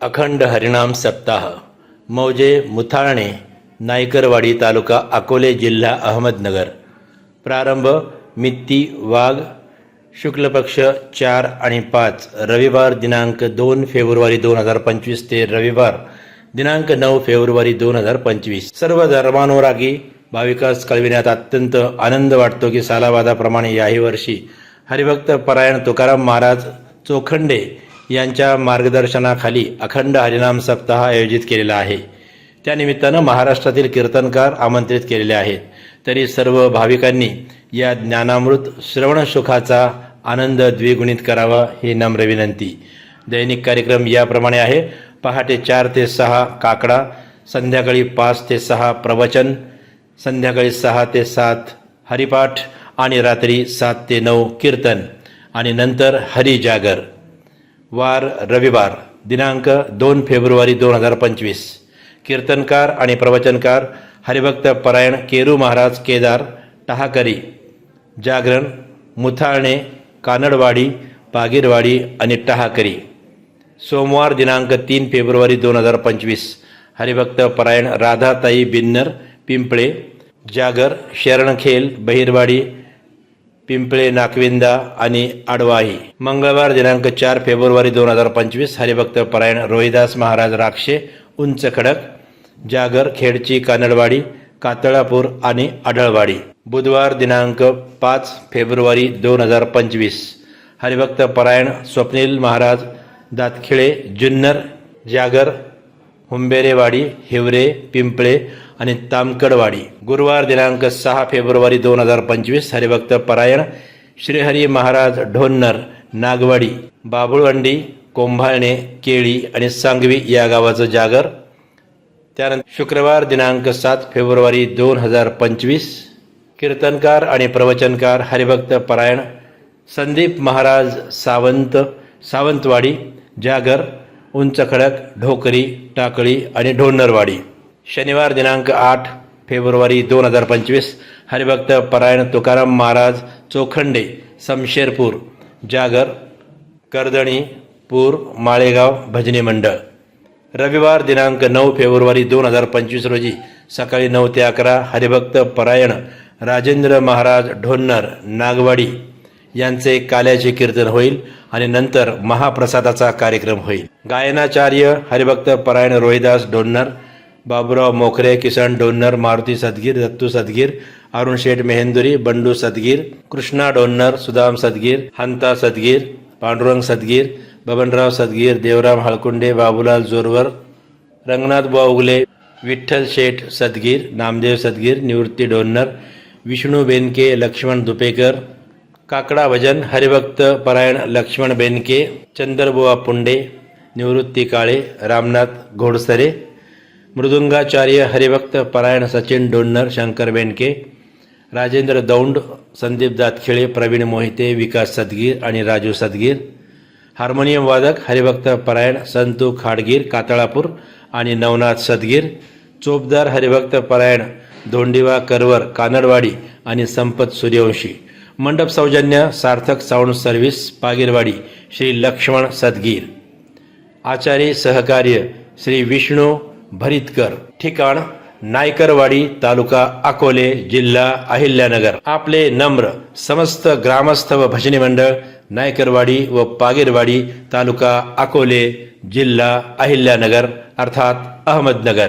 अखंड हरिनाम सप्ताह मौजे मुथाळणे नायकरवाडी तालुका अकोले जिल्हा अहमदनगर. प्रारंभ मित्ती वाघ शुक्ल पक्ष चार आणि पाच रविवार दिनांक दोन फेब्रुवारी दोन हजार पंचवीस ते रविवार दिनांक नऊ फेब्रुवारी दोन हजार पंचवीस. सर्व धर्मानुरागी भाविकास कळविण्यात अत्यंत आनंद वाटतो की सालावादाप्रमाणे याही वर्षी हरिभक्त परायण तुकाराम महाराज चोखंडे यांच्या मार्गदर्शनाखाली अखंड हरिनाम सप्ताह आयोजित केलेला आहे. त्यानिमित्तानं महाराष्ट्रातील कीर्तनकार आमंत्रित केलेले आहेत. तरी सर्व भाविकांनी या ज्ञानामृत श्रवण सुखाचा आनंद द्विगुणित करावा ही नम्र विनंती. दैनिक कार्यक्रम याप्रमाणे आहे. पहाटे चार ते सहा काकडा संध्याकाळी पाच ते सहा प्रवचन संध्याकाळी सहा ते सात हरिपाठ आणि रात्री सात ते नऊ कीर्तन आणि नंतर हरिजागर. वार रविवार दिनांक दोन फेब्रुवारी दोन हजार पंचवीस. कीर्तनकार आणि प्रवचनकार हरिभक्त परायण केरू महाराज केदार टहाकरी जागरण मुथाळणे कानडवाडी पागीरवाडी आणि टहाकरी. सोमवार दिनांक तीन फेब्रुवारी दोन हजार पंचवीस हरिभक्त परायण राधाताई बिन्नर पिंपळे जागर शरणखेल बहिरवाडी पिंपळे नाकविंदा आणि आडवाही. मंगळवार दिनांक चार फेब्रुवारी दोन हजार पंचवीस हरिभक्त परायण रोहिदास महाराज राक्षे उंच खडक जागर खेडची कानडवाडी कातळापूर आणि आढळवाडी. बुधवार दिनांक पाच फेब्रुवारी दोन हजार पंचवीस. हरिभक्त परायण स्वप्नील महाराज दातखिळे जुन्नर जागर हुंबेरेवाडी हिवरे पिंपळे आणि तामकडवाडी गुरुवार दिनांक सहा फेब्रुवारी दोन हजार पंचवीस हरिभक्त परायण श्रीहरी महाराज ढोन्नर नागवाडी बाबुळवंडी कोंभाळणे केळी आणि सांगवी या गावाचं जागर. त्यानंतर शुक्रवार दिनांक सात फेब्रुवारी दोन हजार पंचवीस कीर्तनकार आणि प्रवचनकार हरिभक्त परायण संदीप महाराज सावंत सावंतवाडी जागर उंच खडक ढोकरी टाकळी आणि ढोन्नरवाडी. शनिवार दिनांक आठ फेब्रुवारी दोन हजार पंचवीस हरिभक्त परायण तुकाराम महाराज चोखंडे समशेरपूर जागर कर्दणी पूर माळेगाव भजनी मंडळ. रविवार दिनांक नऊ फेब्रुवारी दोन हजार पंचवीस रोजी सकाळी नऊ ते अकरा हरिभक्त परायण राजेंद्र महाराज ढोन्नर नागवाडी यांचे काल्याचे कीर्तन होईल आणि नंतर महाप्रसादाचा कार्यक्रम होईल. गायनाचार्य हरिभक्त परायण रोहिदास ढोन्नर बाबुराव मोखरे किसन डोन्नर मारुती सदगीर दत्तू सदगीर अरुण शेठ मेहेंदुरी बंडू सदगीर कृष्णा डोन्नर सुदाम सदगीर हंता सदगीर पांडुरंग सदगीर बबनराव सदगीर देवराम हळकुंडे बाबूलाल जोरवर रंगनाथ बुवा उगले विठ्ठल शेठ सदगीर नामदेव सदगीर निवृत्ती डोन्नर विष्णू बेनके लक्ष्मण दुपेकर काकडा भजन हरिभक्त परायण लक्ष्मण बेनके चंद्रबुवा पुंडे निवृत्ती काळे रामनाथ घोडसरे मृदुंगाचार्य हरिभक्त परायण सचिन डोन्नर शंकर बेंडके राजेंद्र दौंड संदीप दातखिळे प्रवीण मोहिते विकास सदगीर आणि राजू सदगीर हार्मोनियम वादक हरिभक्त परायण संतू खाडगीर कातळापूर आणि नवनाथ सदगीर चोपदार हरिभक्त परायण धोंडिवा करवर कानडवाडी आणि संपत सूर्यवंशी मंडप सौजन्य सार्थक साऊंड सर्व्हिस पागीरवाडी श्री लक्ष्मण सदगीर आचार्य सहकार्य श्री विष्णू भरितकर. ठिकाण नायकरवाडी तालुका अकोले जिल्हा अहिल्यानगर. आपले नम्र समस्त ग्रामस्थ व भजनी मंडळ नायकरवाडी व पागीरवाडी तालुका अकोले जिल्हा अहिल्यानगर अर्थात अहमदनगर.